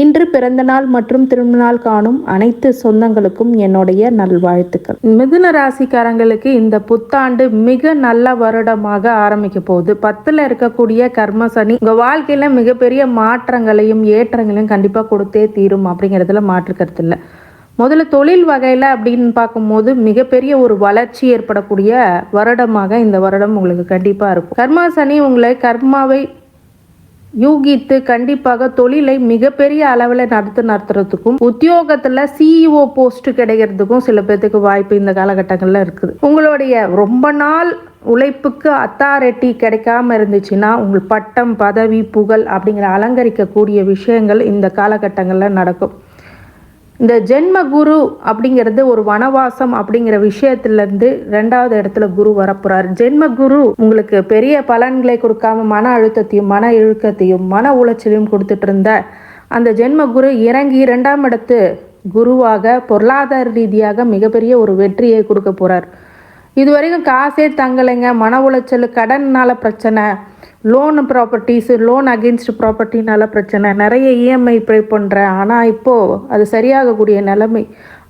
இன்று பிறந்த நாள் மற்றும் திருநாள் காணும் அனைத்து சொந்தங்களுக்கும் என்னுடைய நல்வாழ்த்துக்கள். மிதுன ராசிக்காரங்களுக்கு இந்த புத்தாண்டு மிக நல்ல வருடமாக ஆரம்பிக்க போகுது. பத்துல இருக்கக்கூடிய கர்ம சனி உங்க வாழ்க்கையில மிகப்பெரிய மாற்றங்களையும் ஏற்றங்களையும் கண்டிப்பா கொடுத்தே தீரும் அப்படிங்கிறதுல மாற்று கருத்து இல்லை. முதல்ல தொழில் வகையில் அப்படின்னு பார்க்கும்போது மிகப்பெரிய ஒரு வளர்ச்சி ஏற்படக்கூடிய வருடமாக இந்த வருடம் உங்களுக்கு கண்டிப்பாக இருக்கும். கர்மா சனி உங்களை கர்மாவை யூகித்து கண்டிப்பாக தொழிலை மிகப்பெரிய அளவில் நடத்து நடத்துறதுக்கும் உத்தியோகத்தில் சிஇஓ போஸ்ட் கிடைக்கிறதுக்கும் சில பேர்த்துக்கு வாய்ப்பு இந்த காலகட்டங்களில் இருக்குது. உங்களுடைய ரொம்ப நாள் உழைப்புக்கு அத்தாரிட்டி கிடைக்காம இருந்துச்சுன்னா உங்கள் பட்டம் பதவி புகழ் அப்படிங்கிற அலங்கரிக்கக்கூடிய விஷயங்கள் இந்த காலகட்டங்களில் நடக்கும். இந்த ஜென்ம குரு அப்படிங்கிறது ஒரு வனவாசம் அப்படிங்கிற விஷயத்திலேருந்து ரெண்டாவது இடத்துல குரு வரப்போறார். ஜென்ம குரு உங்களுக்கு பெரிய பலன்களை கொடுக்காம மன அழுத்தத்தையும் மன இழுக்கத்தையும் மன உளைச்சலையும் கொடுத்துட்டு இருந்த அந்த ஜென்ம குரு இறங்கி இரண்டாம் இடத்து குருவாக பொருளாதார ரீதியாக மிகப்பெரிய ஒரு வெற்றியை கொடுக்க போறார். இது வரைக்கும் காசே தங்கலைங்க. மன உளைச்சல் கடன்னால பிரச்சனை. லோன் ப்ராப்பர்ட்டிஸு லோன் அகென்ஸ்ட் ப்ராப்பர்ட்டினால பிரச்சனை. நிறைய இஎம்ஐ பே பண்ணுறேன் ஆனால் இப்போது அது சரியாகக்கூடிய நிலைமை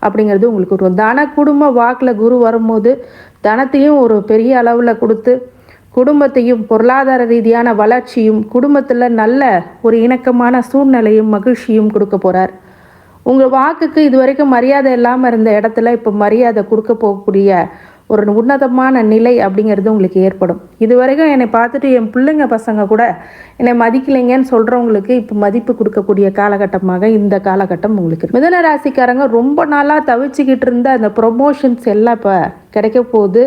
அப்படிங்கிறது உங்களுக்கு ஒரு தன குடும்ப வாக்கில் குரு வரும்போது தனத்தையும் ஒரு பெரிய அளவில் கொடுத்து குடும்பத்தையும் பொருளாதார ரீதியான வளர்ச்சியும் குடும்பத்தில் நல்ல ஒரு இணக்கமான சூழ்நிலையும் மகிழ்ச்சியும் கொடுக்க போகிறார் உங்கள் வாக்குக்கு இது வரைக்கும் மரியாதை இல்லாமல் இருந்த இடத்துல இப்போ மரியாதை கொடுக்க போகக்கூடிய ஒரு உன்னதமான நிலை அப்படிங்கிறது உங்களுக்கு ஏற்படும். இது வரைக்கும் என்னை பார்த்துட்டு என் பிள்ளைங்க பசங்க கூட என்னை மதிக்கலைங்கன்னு சொல்கிறவங்களுக்கு இப்போ மதிப்பு கொடுக்கக்கூடிய காலகட்டமாக இந்த காலகட்டம் உங்களுக்கு மிதன ராசிக்காரங்க ரொம்ப நாளாக தவிச்சுக்கிட்டு இருந்த அந்த ப்ரொமோஷன்ஸ் எல்லாம் இப்போ கிடைக்க போகுது.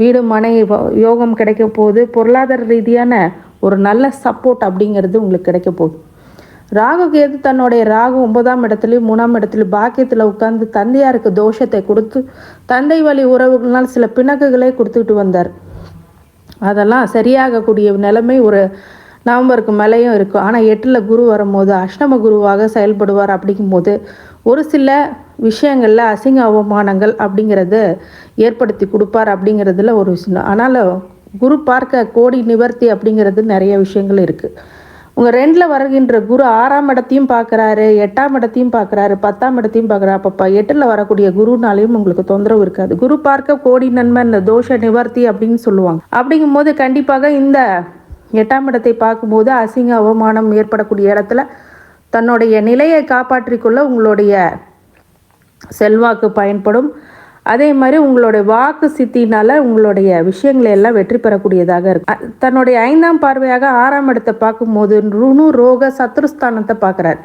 வீடு மனை யோகம் கிடைக்க போகுது. பொருளாதார ரீதியான ஒரு நல்ல சப்போர்ட் அப்படிங்கிறது உங்களுக்கு கிடைக்க போகுது. ராகு கேது தன்னுடைய ராகு ஒன்பதாம் இடத்துலையும் மூணாம் இடத்துலையும் பாக்கியத்தில் உட்கார்ந்து தந்தையாருக்கு தோஷத்தை கொடுத்து தந்தை வழி உறவுகளால் சில பிணக்குகளை கொடுத்துட்டு வந்தார். அதெல்லாம் சரியாகக்கூடிய நிலைமை ஒரு நவம்பருக்கு மேலேயும் இருக்கும் ஆனால் எட்டில் குரு வரும்போது அஷ்டம குருவாக செயல்படுவார் அப்படிங்கும்போது ஒரு சில விஷயங்களில் அசிங்க அவமானங்கள் அப்படிங்கிறத ஏற்படுத்தி கொடுப்பார் அப்படிங்கிறதுல ஒரு விஷயம் ஆனாலும் குரு பார்க்க கோடி நிவர்த்தி அப்படிங்கிறது நிறைய விஷயங்கள் இருக்குது உங்கள் ரெண்டில் வருகின்ற குரு ஆறாம் இடத்தையும் பார்க்குறாரு எட்டாம் இடத்தையும் பார்க்குறாரு பத்தாம் இடத்தையும் பார்க்குறாரு அப்பப்பா எட்டில் வரக்கூடிய குருனாலையும் உங்களுக்கு தொந்தரவு இருக்காது. குரு பார்க்க கோடி நன்மை இந்த தோஷ நிவர்த்தி அப்படின்னு சொல்லுவாங்க. அப்படிங்கும்போது கண்டிப்பாக இந்த எட்டாம் இடத்தை பார்க்கும்போது அசிங்க அவமானம் ஏற்படக்கூடிய இடத்துல தன்னுடைய நிலையை காப்பாற்றிக்கொள்ள உங்களுடைய செல்வாக்கு பயன்படும். அதே மாதிரி உங்களுடைய வாக்கு சித்தினால உங்களுடைய விஷயங்களை எல்லாம் வெற்றி பெறக்கூடியதாக இருக்கு. தன்னுடைய ஐந்தாம் பார்வையாக ஆறாம் இடத்தை பார்க்கும்போது ருணு ரோக சத்ருஸ்தானத்தை பார்க்குறாரு.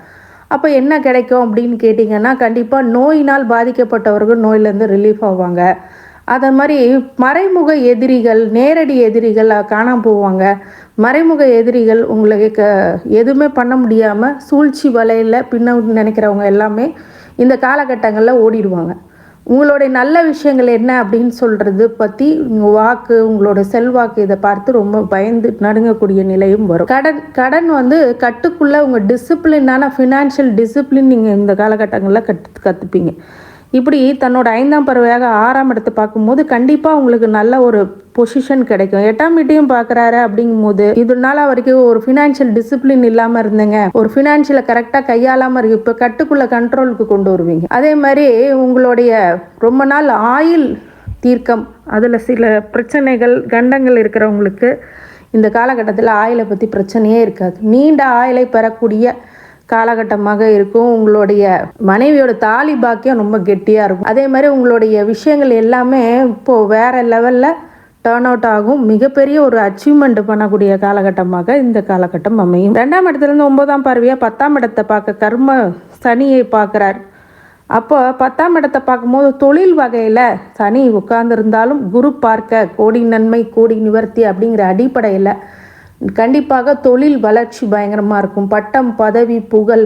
அப்போ என்ன கிடைக்கும் அப்படின்னு கேட்டிங்கன்னா கண்டிப்பாக நோயினால் பாதிக்கப்பட்டவர்கள் நோயிலேருந்து ரிலீஃப் ஆவாங்க. அதே மாதிரி மறைமுக எதிரிகள் நேரடி எதிரிகள் காணாமல் போவாங்க. மறைமுக எதிரிகள் உங்களுக்கு க- எதுவுமே பண்ண முடியாமல் சூழ்ச்சி வலையில் பின்ன நினைக்கிறவங்க எல்லாமே இந்த காலகட்டங்களில் ஓடிடுவாங்க. உங்களுடைய நல்ல விஷயங்கள் என்ன அப்படின்னு சொல்கிறது பற்றி உங்கள் வாக்கு உங்களோட செல்வாக்கு இதை பார்த்து ரொம்ப பயந்து நடுங்கக்கூடிய நிலையும் வரும். கடன் கடன் வந்து கட்டுக்குள்ளே உங்கள் டிசிப்ளினான ஃபினான்ஷியல் டிசிப்ளின் நீங்கள் இந்த காலகட்டங்களில் கற்று கற்றுப்பீங்க இப்படி தன்னோட ஐந்தாம் பறவையாக ஆறாம் இடத்தை பார்க்கும்போது கண்டிப்பாக உங்களுக்கு நல்ல ஒரு பொசிஷன் கிடைக்கும். எட்டாம் வீட்டையும் பார்க்குறாரு அப்படிங்கும்போது இது நாள் வரைக்கும் ஒரு ஃபினான்ஷியல் டிசிப்ளின் இல்லாமல் இருந்தீங்க. ஒரு ஃபினான்ஷியலை கரெக்டாக கையாளாமல் இருக்கு. இப்போ கட்டுக்குள்ள கண்ட்ரோலுக்கு கொண்டு வருவீங்க. அதே மாதிரி உங்களுடைய ரொம்ப நாள் ஆயில் தீர்க்கம் அதில் சில பிரச்சனைகள் கண்டங்கள் இருக்கிறவங்களுக்கு இந்த காலகட்டத்தில் ஆயிலை பற்றி பிரச்சனையே இருக்காது. நீண்ட ஆயிலை பெறக்கூடிய காலகட்டமாக இருக்கும். உங்களுடைய மனைவியோட தாலி பாக்கியம் ரொம்ப கெட்டியாக இருக்கும். அதே மாதிரி உங்களுடைய விஷயங்கள் எல்லாமே இப்போது வேற லெவலில் டேர்ன் அவுட் ஆகும். மிகப்பெரிய ஒரு அச்சீவ்மெண்ட் பண்ணக்கூடிய காலகட்டமாக இந்த காலகட்டம் அமையும். ரெண்டாம் இடத்துலேருந்து ஒன்பதாம் பார்வையாக பத்தாம் இடத்தை பார்க்க கர்ம சனியை பார்க்குறார். அப்போ பத்தாம் இடத்தை பார்க்கும்போது தொழில் வகையில் சனி உட்கார்ந்துருந்தாலும் குரு பார்க்க கோடி நன்மை கோடி நிவர்த்தி அப்படிங்கிற அடிப்படையில் கண்டிப்பாக தொழில் வளர்ச்சி பயங்கரமாக இருக்கும். பட்டம் பதவி புகழ்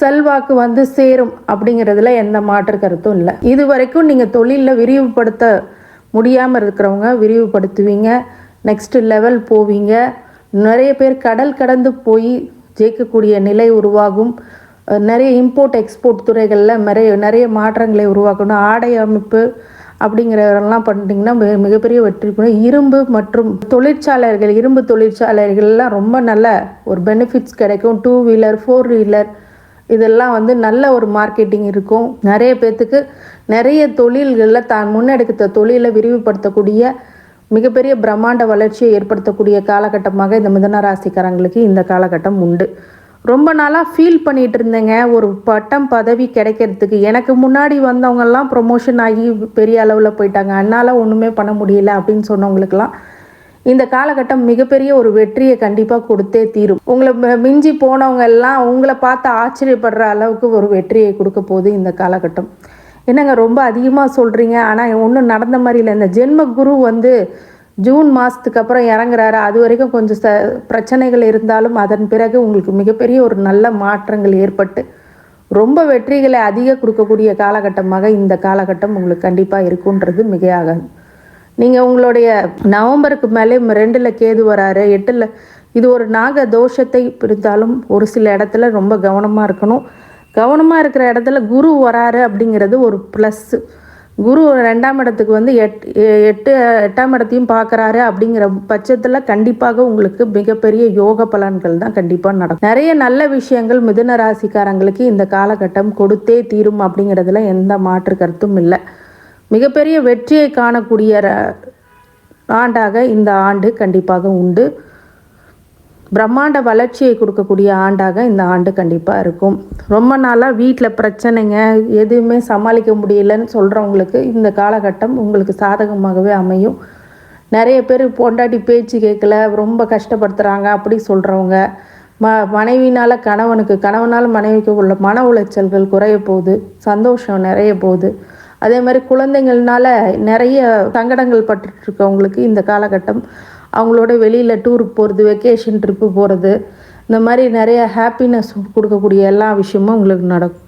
செல்வாக்கு வந்து சேரும் அப்படிங்கிறதுல எந்த மாற்று கருத்தும் இல்லை. இது வரைக்கும் நீங்கள் தொழிலில் விரிவுபடுத்த முடியாமல் இருக்கிறவங்க விரிவுபடுத்துவீங்க. நெக்ஸ்ட் லெவல் போவீங்க. நிறைய பேர் கடல் கடந்து போய் ஜெயிக்கக்கூடிய நிலை உருவாகும். நிறைய இம்போர்ட் எக்ஸ்போர்ட் துறைகளில் நிறைய நிறைய மாற்றங்களை உருவாக்கணும். ஆடை அமைப்பு அப்படிங்கிறதெல்லாம் பண்ணிட்டீங்கன்னா மிக மிகப்பெரிய வெற்றி பெறும் இரும்பு மற்றும் தொழிற்சாலைகள் இரும்பு தொழிற்சாலைகள்லாம் ரொம்ப நல்ல ஒரு பெனிஃபிட்ஸ் கிடைக்கும். டூ வீலர் ஃபோர் வீலர் இதெல்லாம் வந்து நல்ல ஒரு மார்க்கெட்டிங் இருக்கும். நிறைய பேர்த்துக்கு நிறைய தொழில்களில் தான் முன்னெடுத்த தொழிலை விரிவுபடுத்தக்கூடிய மிகப்பெரிய பிரம்மாண்ட வளர்ச்சியை ஏற்படுத்தக்கூடிய காலகட்டமாக இந்த மிதன ராசிக்காரங்களுக்கு இந்த காலகட்டம் உண்டு. ரொம்ப நாளாக ஃபீல் பண்ணிட்டு இருந்தேங்க. ஒரு பட்டம் பதவி கிடைக்கிறதுக்கு. எனக்கு முன்னாடி வந்தவங்கெல்லாம் ப்ரொமோஷன் ஆகி பெரிய அளவில் போயிட்டாங்க. அதனால் ஒன்றுமே பண்ண முடியல அப்படின்னு சொன்னவங்களுக்கெல்லாம் இந்த காலகட்டம் மிகப்பெரிய ஒரு வெற்றியை கண்டிப்பாக கொடுத்தே தீரும். உங்களை ம- மிஞ்சி போனவங்க எல்லாம் உங்களை பார்த்து ஆச்சரியப்படுற அளவுக்கு ஒரு வெற்றியை கொடுக்க போகுது இந்த காலகட்டம். என்னங்க ரொம்ப அதிகமாக சொல்கிறீங்க ஆனால் ஒன்றும் நடந்த மாதிரி இல்லை இந்த ஜென்ம குரு வந்து ஜூன் மாதத்துக்கு அப்புறம் இறங்குறாரு. அது வரைக்கும் கொஞ்சம் ச பிரச்சனைகள் இருந்தாலும் அதன் பிறகு உங்களுக்கு மிகப்பெரிய ஒரு நல்ல மாற்றங்கள் ஏற்பட்டு ரொம்ப வெற்றிகளை அதிக கொடுக்கக்கூடிய காலகட்டமாக இந்த காலகட்டம் உங்களுக்கு கண்டிப்பாக இருக்குன்றது மிகையாகாது. நீங்கள் உங்களுடைய நவம்பருக்கு மேலே ரெண்டில் கேது வராரு எட்டில் இது ஒரு நாக தோஷத்தை பிரித்தாலும் ஒரு சில இடத்துல ரொம்ப கவனமாக இருக்கணும். கவனமாக இருக்கிற இடத்துல குரு வராரு அப்படிங்கிறது ஒரு ப்ளஸ்ஸு குரு ரெண்டாம் இடத்துக்கு வந்து எட் எட்டு எட்டாம் இடத்தையும் பார்க்குறாரு அப்படிங்கிற பட்சத்தில் கண்டிப்பாக உங்களுக்கு மிகப்பெரிய யோக பலன்கள் தான் கண்டிப்பாக நடக்கும். நிறைய நல்ல விஷயங்கள் மிதுன ராசிக்காரங்களுக்கு இந்த காலகட்டம் கொடுத்தே தீரும் அப்படிங்கிறதுல எந்த மாற்று கருத்தும் இல்லை. மிகப்பெரிய வெற்றியை காணக்கூடிய ஆண்டாக இந்த ஆண்டு கண்டிப்பாக உண்டு. பிரம்மாண்ட வளர்ச்சியை கொடுக்கக்கூடிய ஆண்டாக இந்த ஆண்டு கண்டிப்பாக இருக்கும். ரொம்ப நாளாக வீட்டில் பிரச்சனைங்க எதுவுமே சமாளிக்க முடியலன்னு சொல்கிறவங்களுக்கு இந்த காலகட்டம் உங்களுக்கு சாதகமாகவே அமையும். நிறைய பேர் பொண்டாட்டி பேச்சு கேட்கல ரொம்ப கஷ்டப்படுத்துகிறாங்க அப்படி சொல்கிறவங்க ம மனைவினால் கணவனுக்கு கணவனால் மனைவிக்கு உள்ள மன உளைச்சல்கள் குறைய போகுது சந்தோஷம் நிறைய போகுது. அதே மாதிரி குழந்தைங்கள்னால நிறைய சங்கடங்கள் பட்டுருக்கவங்களுக்கு இந்த காலகட்டம் அவங்களோட வெளியில் டூருக்கு போகிறது வெக்கேஷன் ட்ரிப்பு போகிறது இந்த மாதிரி நிறைய ஹாப்பினஸ் கொடுக்கக்கூடிய எல்லா விஷயமும் உங்களுக்கு நடக்கும்.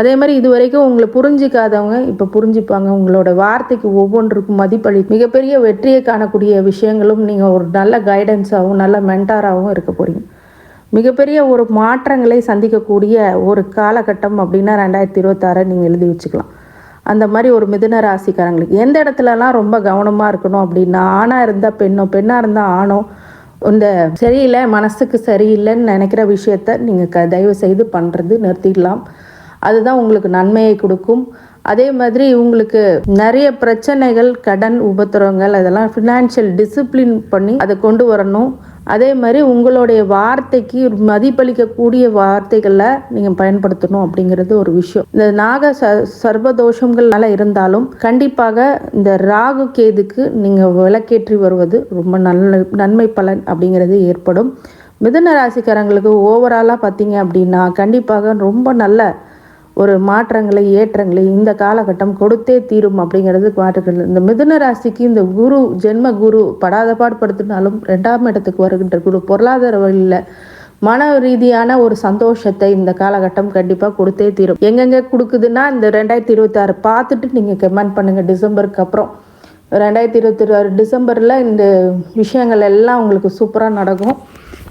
அதே மாதிரி இது வரைக்கும் உங்களை புரிஞ்சிக்காதவங்க இப்போ புரிஞ்சுப்பாங்க. உங்களோட வார்த்தைக்கு ஒவ்வொன்றுக்கும் மதிப்பளி மிகப்பெரிய வெற்றியை காணக்கூடிய விஷயங்களும் நீங்கள் ஒரு நல்ல கைடன்ஸாகவும் நல்ல மென்டாராகவும் இருக்க போகிறீங்க மிகப்பெரிய ஒரு மாற்றங்களை சந்திக்கக்கூடிய ஒரு காலகட்டம் அப்படின்னா ரெண்டாயிரத்தி இருபத்தாறை நீங்கள் எழுதி வச்சுக்கலாம். அந்த மாதிரி ஒரு மிதுன ராசிக்காரங்களுக்கு. எந்த இடத்துலலாம் ரொம்ப கவனமாக இருக்கணும் அப்படின்னா ஆணாக இருந்தால் பெண்ணோ பெண்ணாக இருந்தால் ஆணோ இந்த சரியில்லை மனசுக்கு சரியில்லைன்னு நினைக்கிற விஷயத்த நீங்கள் க தயவு செய்து பண்ணுறது நிறுத்திடலாம். அதுதான் உங்களுக்கு நன்மையை கொடுக்கும். அதே மாதிரி உங்களுக்கு நிறைய பிரச்சனைகள் கடன் உபத்திரவங்கள் அதெல்லாம் ஃபினான்ஷியல் டிசிப்ளின் பண்ணி அதை கொண்டு வரணும். அதே மாதிரி உங்களுடைய வார்த்தைக்கு மதிப்பளிக்கக்கூடிய வார்த்தைகளை நீங்கள் பயன்படுத்தணும் அப்படிங்கிறது ஒரு விஷயம். இந்த நாக ச சர்வதோஷங்கள்னால இருந்தாலும் கண்டிப்பாக இந்த ராகு கேதுக்கு நீங்கள் விளக்கேற்றி வருவது ரொம்ப நல்ல நன்மை பலன் அப்படிங்கிறது ஏற்படும். மிதுன ராசிக்காரங்களுக்கு ஓவராலாக பார்த்தீங்க அப்படின்னா கண்டிப்பாக ரொம்ப நல்ல ஒரு மாற்றங்களை ஏற்றங்களை இந்த காலகட்டம் கொடுத்தே தீரும் அப்படிங்கிறது மாற்றுக்கள் இந்த மிதுன ராசிக்கு இந்த குரு ஜென்ம குரு படாத பாடுபடுத்தினாலும் ரெண்டாம் இடத்துக்கு வருகின்ற குரு பொருளாதார வழியில் மன ரீதியான ஒரு சந்தோஷத்தை இந்த காலகட்டம் கண்டிப்பாக கொடுத்தே தீரும். எங்கெங்கே கொடுக்குதுன்னா இந்த ரெண்டாயிரத்தி இருபத்தாறு பார்த்துட்டு நீங்கள் கமெண்ட் பண்ணுங்கள் டிசம்பருக்கு அப்புறம் ரெண்டாயிரத்தி இருபத்தி ஆறு டிசம்பரில் இந்த விஷயங்கள் எல்லாம் உங்களுக்கு சூப்பராக நடக்கும்.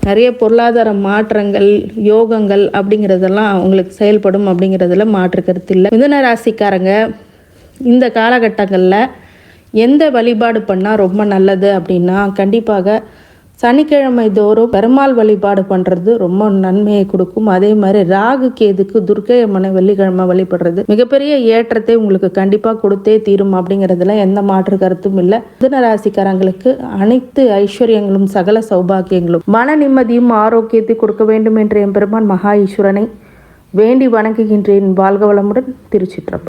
நிறைய பொருளாதார மாற்றங்கள் யோகங்கள் அப்படிங்கிறதெல்லாம் அவங்களுக்கு செயல்படும் அப்படிங்கிறதுல மாற்று கருத்து இல்லை. மிதுன ராசிக்காரங்க இந்த காலகட்டங்களில் எந்த வழிபாடு பண்ணால் ரொம்ப நல்லது அப்படின்னா கண்டிப்பாக சனிக்கிழமை தோறும் பெருமாள் வழிபாடு பண்ணுறது ரொம்ப நன்மையை கொடுக்கும். அதே மாதிரி ராகு கேதுக்கு துர்க்கை அம்மனை வெள்ளிக்கிழமை வழிபடுறது மிகப்பெரிய ஏற்றத்தை உங்களுக்கு கண்டிப்பாக கொடுத்தே தீரும் அப்படிங்கிறதுல எந்த மாற்று கருத்தும் இல்லை. மிதுன ராசிக்காரங்களுக்கு அனைத்து ஐஸ்வர்யங்களும் சகல சௌபாக்கியங்களும் மன நிம்மதியும் ஆரோக்கியத்தை கொடுக்க வேண்டும் என்ற எம்பெருமான் மகா ஈஸ்வரனை வேண்டி வணங்குகின்றேன். வாழ்க வளமுடன் திருச்சிற்றம்பலம்.